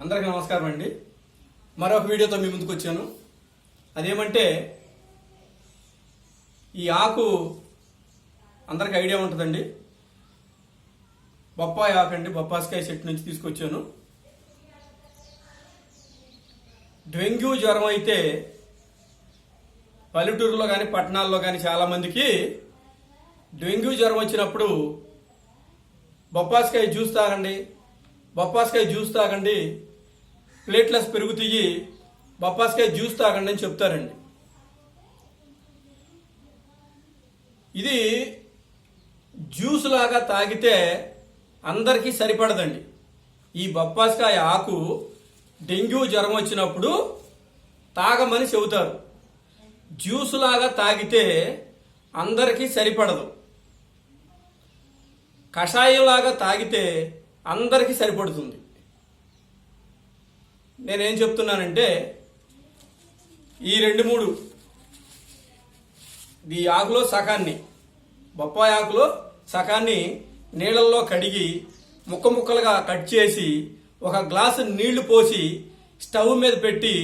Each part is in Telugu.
అందరికీ నమస్కారం అండి. మరొక వీడియోతో మీ ముందుకు వచ్చాను. అదేమంటే ఈ ఆకు అందరికి ఐడియా ఉంటుందండి. బొప్పాయి ఆకు అండి. బొప్పాసికాయ చెట్టు నుంచి తీసుకొచ్చాను. డెంగ్యూ జ్వరం అయితే పల్లెటూరులో కానీ పట్టణాల్లో కానీ చాలామందికి డెంగ్యూ జ్వరం వచ్చినప్పుడు బొప్పాసికాయ జ్యూస్ తాగండి. బొప్పాస్కాయ జ్యూస్ తాగండి. ప్లేట్లెస్ పెరుగుతాయి బొప్పాస్కాయ జ్యూస్ తాగండి అని చెప్తారండి. ఇది జ్యూస్ లాగా తాగితే అందరికీ సరిపడదండి. ఈ బొప్పాస్కాయ ఆకు డెంగ్యూ జ్వరం వచ్చినప్పుడు తాగమని చెబుతారు. జ్యూస్ లాగా తాగితే అందరికీ సరిపడదు. కషాయంలాగా తాగితే అందరికీ సరిపడుతుంది. నేనేం చెప్తున్నానంటే ఈ రెండు మూడు ఈ ఆకులో సకాన్ని బొప్పాయి ఆకులో సకాన్ని నీళ్ళల్లో కడిగి ముక్క ముక్కలుగా కట్ చేసి ఒక గ్లాసు నీళ్ళు పోసి స్టవ్ మీద పెట్టి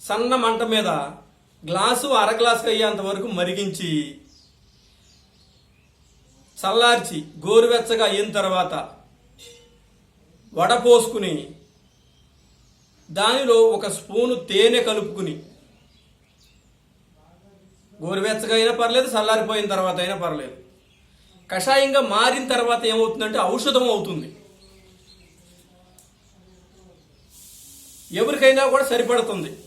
సన్న మంట మీద గ్లాసు అర గ్లాసు అయ్యేంత వరకు మరిగించి చల్లార్చి గోరువెచ్చగా అయిన తర్వాత వడపోసుకుని దానిలో ఒక స్పూను తేనె కలుపుకుని గోరువెచ్చగా అయినా పర్లేదు చల్లారిపోయిన తర్వాత అయినా పర్లేదు. కషాయంగా మారిన తర్వాత ఏమవుతుందంటే ఔషధం అవుతుంది. ఎవరికైనా కూడా సరిపడుతుంది.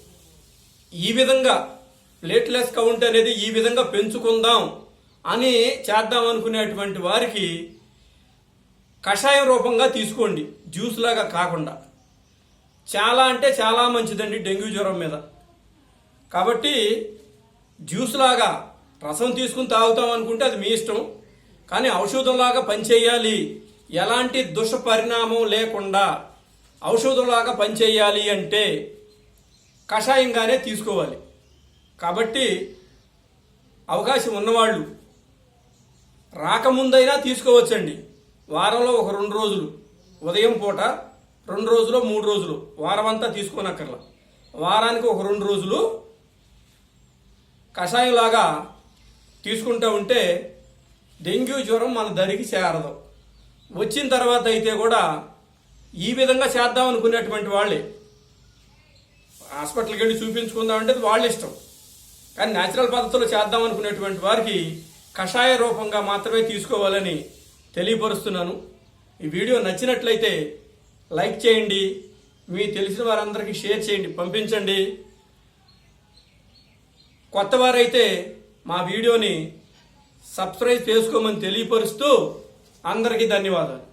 ఈ విధంగా ప్లేట్లెస్ కౌంట్ అనేది ఈ విధంగా పెంచుకుందాం. అని చేద్దాం అనుకునేటువంటి వారికి కషాయం రూపంగా తీసుకోండి. జ్యూస్ లాగా కాకుండా. చాలా అంటే చాలా మంచిదండి డెంగ్యూ జ్వరం మీద. కాబట్టి జ్యూస్ లాగా రసం తీసుకుని తాగుతాం అనుకుంటే అది మీ ఇష్టం. కానీ ఔషధంలాగా పనిచేయాలి. ఎలాంటి దుష్పరిణామం లేకుండా ఔషధంలాగా పనిచేయాలి అంటే కషాయంగానే తీసుకోవాలి. కాబట్టి అవకాశం ఉన్నవాళ్ళు రాకముందైనా తీసుకోవచ్చండి. వారంలో ఒక రెండు రోజులు. ఉదయం పూట రెండు రోజులు మూడు రోజులు. వారం అంతా తీసుకోనక్కర్లా. వారానికి ఒక రెండు రోజులు కషాయంలాగా తీసుకుంటూ ఉంటే డెంగ్యూ జ్వరం మన దరికి చేరదు. వచ్చిన తర్వాత అయితే కూడా ఈ విధంగా చేద్దాం అనుకునేటువంటి వాళ్ళే. హాస్పిటల్కి వెళ్ళి చూపించుకుందాం అంటే వాళ్ళ ఇష్టం కానీ న్యాచురల్ పద్ధతిలో చేద్దాం అనుకునేటువంటి వారికి కషాయ రూపంగా మాత్రమే తీసుకోవాలని తెలియపరుస్తున్నాను. ఈ వీడియో నచ్చినట్లయితే లైక్ చేయండి మీ తెలిసిన వారందరికీ షేర్ చేయండి పంపించండి. కొత్త వారైతే మా వీడియోని సబ్స్క్రైబ్ చేసుకోమని తెలియపరుస్తూ అందరికీ ధన్యవాదాలు.